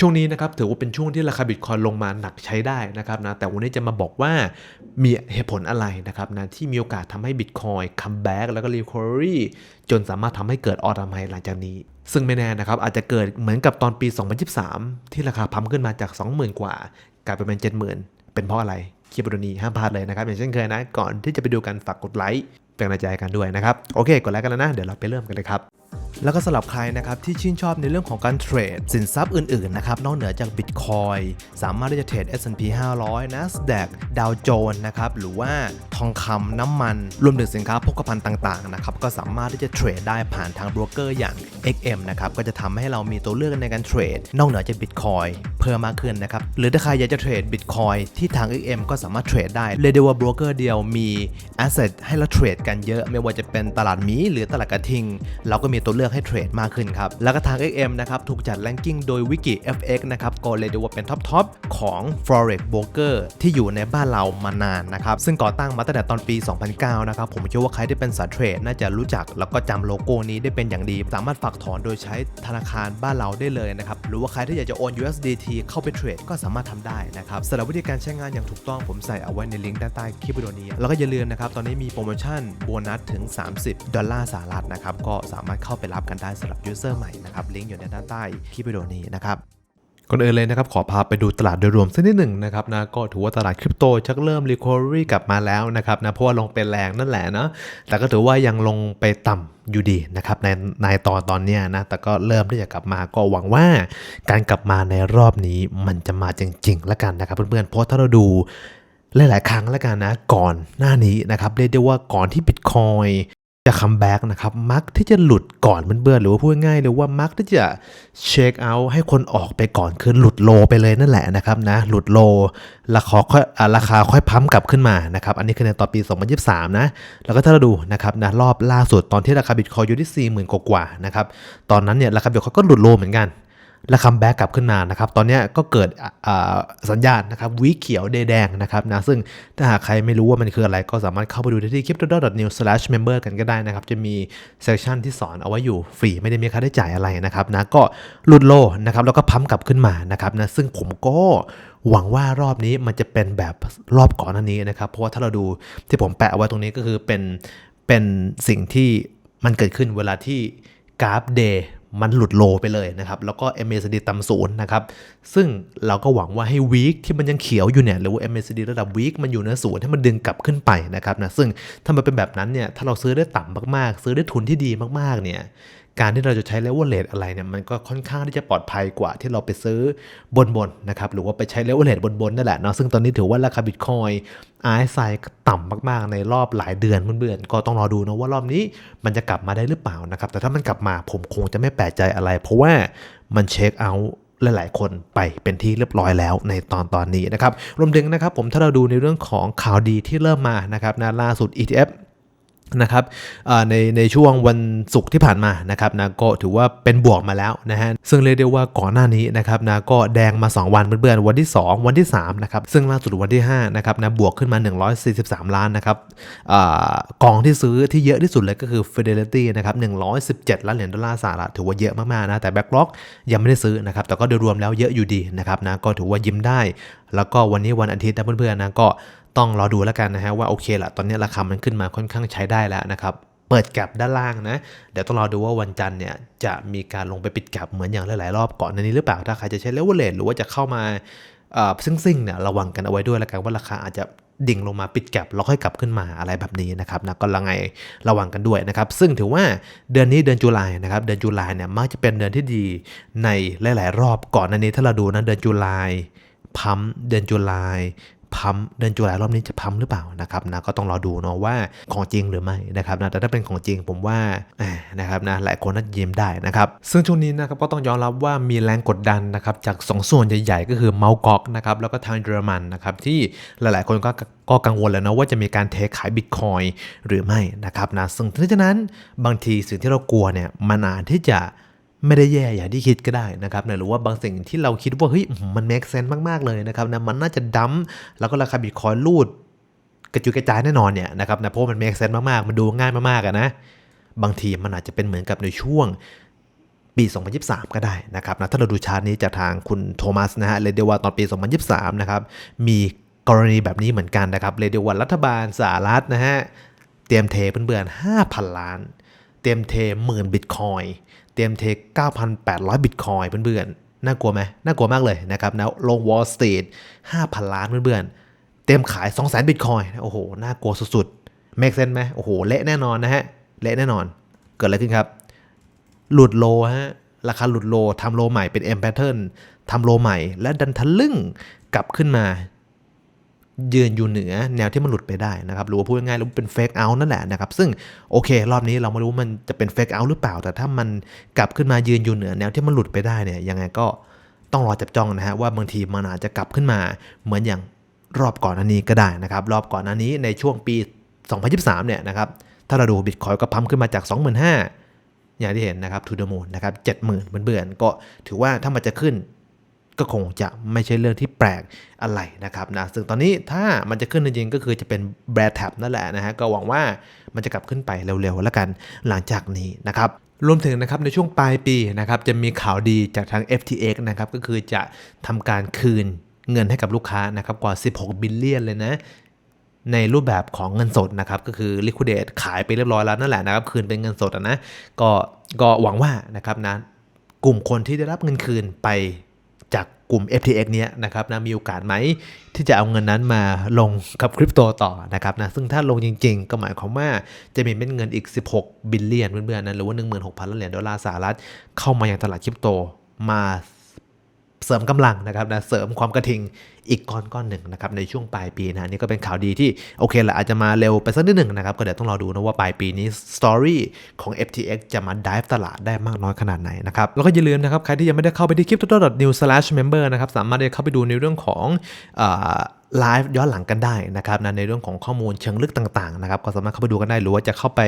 ช่วงนี้นะครับถือว่าเป็นช่วงที่ราคาบิตคอยลงมาหนักใช้ได้นะครับนะแต่วันนี้จะมาบอกว่ามีเหตุผลอะไรนะครับนะที่มีโอกาสทำให้บิตคอยคัมแบ็กแล้วก็รีคอรี่จนสามารถทำให้เกิดออร์ดามไหลังจากนี้ ซึ่งไม่แน่นะครับอาจจะเกิดเหมือนกับตอนปี 2023 ที่ราคาพัมขึ้นมาจาก 20,000 กว่า กลายไปเป็น 70,000 เป็นเพราะอะไรคลิปวิดีโอนี้ห้ามพลาดเลยนะครับอย่างเช่นเคยนะก่อนที่จะไปดูกันฝากกดไลค์เป็นกำลังใจกันด้วยนะครับโอเคกดไลค์กันแล้วนะเดี๋ยวเราไปเริ่มกันเลยครับ แล้วก็สำหรับใครนะครับที่ชื่นชอบในเรื่องของการเทรด สินทรัพย์อื่นๆนะครับนอกเหนือจาก Bitcoin สามารถที่จะเทรด S&P 500 NASDAQ Dow Jones นะครับหรือว่าทองคำน้ำมัน รวมถึงสินค้าโภคภัณฑ์ต่างๆนะครับก็สามารถที่จะเทรดได้ผ่านทางบรกเกอร์อย่าง XM นะครับก็จะทำให้เรามีตัวเลือกในการเทรด นอกเหนือจาก Bitcoin เพิ่มมากขึ้นนะครับหรือถ้าใครอยากจะเทรด Bitcoin ที่ทาง XM ก็สามารถเทรดได้เรียกได้ว่าบรกเกอร์เดียวมี Asset ให้เราเทรดกันเยอะ ไม่ว่าจะเป็นตลาดมีหรือตลาดกระทิง เราก็มีตัวเลือกให้เทรดมากขึ้นครับ แล้วก็ทาง XM นะครับถูกจัด ranking โดย Wiki FX นะครับก็เลยด้ว่าเป็นท็อปทอปของ Forex Broker ที่อยู่ในบ้านเรามานานนะครับ ซึ่งก่อตั้งมาตั้งแต่ตอนปี 2009 นะครับ ผมเชื่อว่าใครที่เป็นสายเทรดน่าจะรู้จักแล้วก็จำโลโก้นี้ได้เป็นอย่างดี สามารถฝากถอนโดยใช้ธนาคารบ้านเราได้เลยนะครับ หรือว่าใครที่อยากจะโอน USDT เข้าไปเทรดก็สามารถทำได้นะครับสำหรับวิธีการใช้งานอย่างถูกต้องผมใส่เอาไว้ในลิงก์ด้านใต้คลิปวิดีโอนี้ แล้วก็อย่าลืมนะครับตอนนี้มีโปรโมชั่นโบนัสถึง 30 ดอลลาร์สหรัฐนะครับก็สามารถเข้าไปรับกันได้สำหรับยูเซอร์ใหม่นะครับลิงก์อยู่ในด้านใต้คลิปวิดีโอนี้นะครับก่อนอื่นเลยนะครับขอพาไปดูตลาดโดยรวมสักนิดหนึ่งนะครับนะก็ถือว่าตลาดคริปโตชักเริ่มรีคอรี่กลับมาแล้วนะครับนะเพราะว่าลงเป็นแรงนั่นแหละเนาะแต่ก็ถือว่ายังลงไปต่ำอยู่ดีนะครับในในตอนตอนนี้นะแต่ก็เริ่มที่จะกลับมาก็หวังว่า การกลับมาในรอบนี้มันจะมาจริงๆแล้วกันนะครับเพื่อนๆเพราะถ้าเราดูหลายๆครั้งแล้วกันนะก่อนหน้านี้นะครับเรียกได้ว่าก่อนที่บิตคอย จะคัมแบ็กนะครับ มักที่จะหลุดก่อนเบื่อหรือว่าพูดง่ายๆเลยว่ามักที่จะเช็คเอาท์ให้คนออกไปก่อนคือหลุดโลไปเลยนั่นแหละนะครับนะหลุดโลราคาค่อยอ่าราคาค่อยพัมกลับขึ้นมานะครับอันนี้คือในตอนปี 2023 นะ แล้วก็ถ้าเราดูนะครับนะรอบล่าสุดตอนที่ราคาบิตคอยอยู่ที่ 40,000 กว่าๆนะครับตอนนั้นเนี่ยราคาบิตคอยก็หลุดโลเหมือนกัน แล้วคัมแบ็กกลับขึ้นมานะครับ ตอนนี้ก็เกิดสัญญาณนะครับวีเขียวเดแดงนะครับนะ ซึ่งถ้าหากใครไม่รู้ว่ามันคืออะไร ก็สามารถเข้าไปดูได้ที่ crypto.new/member กันก็ได้นะครับ จะมีเซสชันที่สอนเอาไว้อยู่ฟรี ไม่ได้มีค่าใช้จ่ายอะไรนะครับนะ ก็หลุดโลนะครับ แล้วก็พัมกลับขึ้นมานะครับนะ ซึ่งผมก็หวังว่ารอบนี้มันจะเป็นแบบรอบก่อนหน้านี้นะครับ เพราะว่าถ้าเราดูที่ผมแปะไว้ตรงนี้ก็คือเป็นเป็นสิ่งที่มันเกิดขึ้นเวลาที่กราฟเดย์ มันหลุดโลไปเลยนะครับ แล้วก็ MACD ต่ำศูนย์นะครับ ซึ่งเราก็หวังว่าให้วีคที่มันยังเขียวอยู่เนี่ยหรือว่า MACD ระดับวีคมันอยู่เนือศูนย์ให้มันดึงกลับขึ้นไปนะครับนะซึ่งถ้ามันเป็นแบบนั้นเนี่ยถ้าเราซื้อได้ต่ำมากๆ ซื้อได้ทุนที่ดีมากๆเนี่ย การที่เราจะใช้เลเวลเลทอะไรเนี่ยมันก็ค่อนข้างที่จะปลอดภัยกว่าที่เราไปซื้อบนบนๆนะครับหรือว่าไปใช้เลเวลเลทบนบนๆนั่นแหละเนาะซึ่งตอนนี้ถือว่าราคาบิตคอยไอซ์ไซก็ต่ำมากๆ ในรอบหลายเดือนเบื่อนๆก็ต้องรอดูนะว่ารอบนี้มันจะกลับมาได้หรือเปล่านะครับแต่ถ้ามันกลับมาผมคงจะไม่แปลกใจอะไร เพราะว่ามันเช็คเอาท์หลายๆ คนไปเป็นที่เรียบร้อยแล้วในตอนตอนนี้นะครับรวมถึงนะครับผมถ้าเราดูในเรื่องของข่าวดีที่เริ่มมานะครับนะล่าสุด ETF นะครับในในช่วงวันศุกร์ที่ผ่านมานะครับนะก็ถือว่าเป็นบวกมาแล้วนะฮะซึ่งเรียกได้ว่าก่อนหน้านี้นะครับนะก็แดงมา 2 วันเบื่อนๆวันที่ 2 วันที่3นะครับซึ่งล่าสุดวันที่5นะครับนะบวกขึ้นมา 143 ล้านนะครับอกองที่ซื้อที่เยอะที่สุดเลยก็คือ Fidelity นะครับ117 ล้านเหรียญดอลลาร์สหรัฐถือว่าเยอะมากๆนะแต่ Backlog ยังไม่ได้ซื้อนะครับแต่ก็โดยรวมแล้วเยอะอยู่ดีนะครับนะก็ถือว่ายิ้มได้ แล้วก็วันนี้วันอาทิตย์นะเพื่อนๆนะก็ ต้องรอดูแล้วกันนะฮะว่าโอเคละตอนนี้ราคามันขึ้นมาค่อนข้างใช้ได้แล้วนะครับเปิดแกลบด้านล่างนะ เดี๋ยวต้องรอดูว่าวันจันทร์เนี่ยจะมีการลงไปปิดแกลบเหมือนอย่างหลาย ๆ รอบก่อนหน้านี้หรือเปล่า ถ้าใครจะใช้เลเวลเลหรือว่าจะเข้ามาซิ่งๆเนี่ยระวังกันเอาไว้ด้วยแล้วกันว่าราคาอาจจะดิ่งลงมาปิดแกลบแล้วค่อยกลับขึ้นมาอะไรแบบนี้นะครับนะก็ละไงระวังกันด้วยนะครับ ซึ่งถือว่าเดือนนี้เดือนตุลานะครับเดือนตุลาเนี่ยมักจะเป็นเดือนที่ดีในหลาย ๆ รอบก่อนหน้านี้ถ้าเราดูนะเดือนตุลาพัมเดือนตุลา พัมเดือนจุลายรอบนี้จะพัมหรือเปล่านะครับนะก็ต้องรอดูเนาะว่าของจริงหรือไม่นะครับนะแต่ถ้าเป็นของจริงผมว่านะครับนะหลายคนน่าจะยิ้มได้นะครับซึ่งช่วงนี้นะครับก็ต้องยอมรับว่ามีแรงกดดันนะครับจากสองส่วนใหญ่ๆ ก็คือเมาส์กอกนะครับแล้วก็ทางเยอรมันนะครับที่หลายๆคนก็ก็กังวลแล้วนะว่าจะมีการเทขายบิตคอยหรือไม่นะครับนะซึ่งเพราะฉะนั้นบางทีสิ่งที่เรากลัวเนี่ยมันอาจที่จะ ไม่ได้แย่อย่างที่คิดก็ได้นะครับนะหรือว่าบางสิ่งที่เราคิดว่าเฮ้ยมัน make sense มากๆเลยนะครับนะมันน่าจะดั้มแล้วก็ราคาบิตคอยลูดกระจุยกระจายแน่นอนเนี่ยนะครับนะเพราะมัน make sense มากๆ มันดูง่ายมากๆอะนะบางทีมันอาจจะเป็นเหมือนกับในช่วงปี 2023 ก็ได้นะครับนะถ้าเราดูชาร์ตนี้จากทางคุณโทมัสนะฮะเรียกได้ว่าตอนปี 2023 นะครับ มีกรณีแบบนี้เหมือนกันนะครับเรียกได้ว่ารัฐบาลสหรัฐนะฮะ เตรียมเทเบื่อนๆ5,000 ล้าน เตรียมเทหมื่นบิตคอย เตรียมเท9,800 บิตคอยเบื่อนๆ น่ากลัวไหมน่ากลัวมากเลยนะครับนะลง Wall Street 5,000 ล้านเบื่อนๆ เตรียมขาย 200,000 บิตคอยโอ้โห น่ากลัวสุดๆ make sense ไหมโอ้โห เละแน่นอนนะฮะ เละแน่นอน เกิดอะไรขึ้นครับ หลุดโลฮะ ราคาหลุดโลทำโลใหม่เป็น M pattern ทำโลใหม่และดันทะลึ่งกลับขึ้นมา ยืนอยู่เหนือแนวที่มันหลุดไปได้นะครับหรือว่าพูดง่ายๆแล้วาเป็นเฟกเอาท์นั่นแหละนะครับซึ่งโอเค รอบนี้เราไม่รู้ว่ามันจะเป็นเฟกเอาท์หรือเปล่า แต่ถ้ามันกลับขึ้นมายืนอยู่เหนือแนวที่มันหลุดไปได้เนี่ยยังไงก็ต้องรอจับจ้องนะฮะว่าบางทีมันอาจจะกลับขึ้นมาเหมือนอย่างรอบก่อนอันนี้ก็ได้นะครับ รอบก่อนอันนี้ในช่วงปี 2023 เนี่ยนะครับถ้าเราดูบิตคอยก็พัมขึ้นมาจาก 25,000อย่างที่เห็นนะครับทูเดมูนนะครับเจ็ดหมื่นเบื่อนๆก็ถือว่าถ้ามันจะขึ้น ก็คงจะไม่ใช่เรื่องที่แปลกอะไรนะครับนะซึ่งตอนนี้ถ้ามันจะขึ้นจริงๆก็คือจะเป็นแบรดแท็บนั่นแหละนะฮะก็หวังว่ามันจะกลับขึ้นไปเร็วๆแล้วกันหลังจากนี้นะครับรวมถึงนะครับในช่วงปลายปีนะครับจะมีข่าวดีจากทาง FTX นะครับก็คือจะทำการคืนเงินให้กับลูกค้านะครับกว่า 16 บิลเลียนเลยนะในรูปแบบของเงินสดนะครับก็คือ liquidate ขายไปเรียบร้อยแล้วนั่นแหละนะครับคืนเป็นเงินสดอะนะก็ก็หวังว่านะครับนะกลุ่มคนที่ได้รับเงินคืนไป จากกลุ่ม FTX เนี้ยนะครับนะมีโอกาสไหมที่จะเอาเงินนั้นมาลงกับคริปโตต่อนะครับนะซึ่งถ้าลงจริงๆ ก็หมายความว่าจะมีเม็ดเงินอีก 16 บิลเลียนเพื่อนๆนะหรือว่า 16,000ล้านเหรียญดอลลาร์สหรัฐเข้ามาอย่างตลาดคริปโตมา เสริมกำลังนะครับนะเสริมความกระทิงอีกก้อนก้อนหนึ่งนะครับในช่วงปลายปีนะนี่ก็เป็นข่าวดีที่โอเคแหละอาจจะมาเร็วไปสักนิดหนึ่งนะครับก็เดี๋ยวต้องรอดูนะว่าปลายปีนี้สตอรี่ของ FTX จะมาดิฟตลาดได้มากน้อยขนาดไหนนะครับแล้วก็อย่าลืมนะครับใครที่ยังไม่ได้เข้าไปที่ crypto.new/member นะครับสามารถได้เข้าไปดูในเรื่องของ ไลฟ์ย้อนหลังกันได้นะครับนะในเรื่องของข้อมูลเชิงลึกต่างๆนะครับก็สามารถเข้าไปดูกันได้หรือว่าจะเข้าไป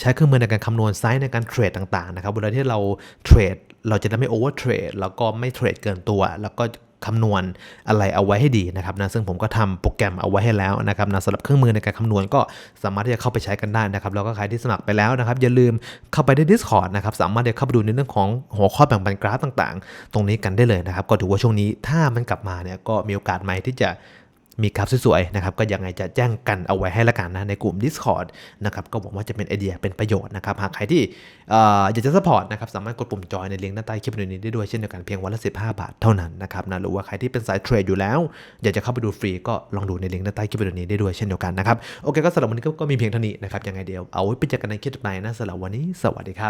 ใช้เครื่องมือในการคำนวณไซส์ในการเทรดต่างๆนะครับเวลาที่เราเทรดเราจะได้ไม่โอเวอร์เทรดแล้วก็ไม่เทรดเกินตัว แล้วก็คำนวณอะไรเอาไว้ให้ดีนะครับนะซึ่งผมก็ทำโปรแกรมเอาไว้ให้แล้วนะครับนะสำหรับเครื่องมือในการคำนวณก็สามารถที่จะเข้าไปใช้กันได้นะครับแล้วก็ใครที่สมัครไปแล้วนะครับ อย่าลืมเข้าไปใน Discord นะครับสามารถที่จะเข้าไปดูในเรื่องของหัวข้อแบ่งปันกราฟต่าง ๆ ตรงนี้กันได้เลยนะครับ ก็ถือว่าช่วงนี้ถ้ามันกลับมาเนี่ยก็มีโอกาสไหมที่จะ มีกราฟสวยๆนะครับก็ยังไงจะแจ้งกันเอาไว้ให้ละกันนะในกลุ่ม Discord นะครับก็หวังว่าจะเป็นไอเดียเป็นประโยชน์นะครับหากใครที่ออยากจะสปอร์ตนะครับสามารถกดปุ่มจอยในลิงก์ด้านใต้คลิปวิดีโอนี้ได้ด้วยเช่นเดียวกันเพียงวันละ15 บาทเท่านั้นนะครับนะหรือว่าใครที่เป็นสายเทรดอยู่แล้ว อยากจะเข้าไปดูฟรีก็ลองดูในลิงก์ด้านใต้คลิปวิดีโอนี้ได้ด้วยเช่นเดียวกันนะครับโอเคก็สำหรับวันนี้ก็มีเพียงเท่านี้นะครับยังไงเดี๋ยวเอาไว้ไปเจอกันในคลิปต่อไปนะสำหรับวันนี้สวัสดีครับ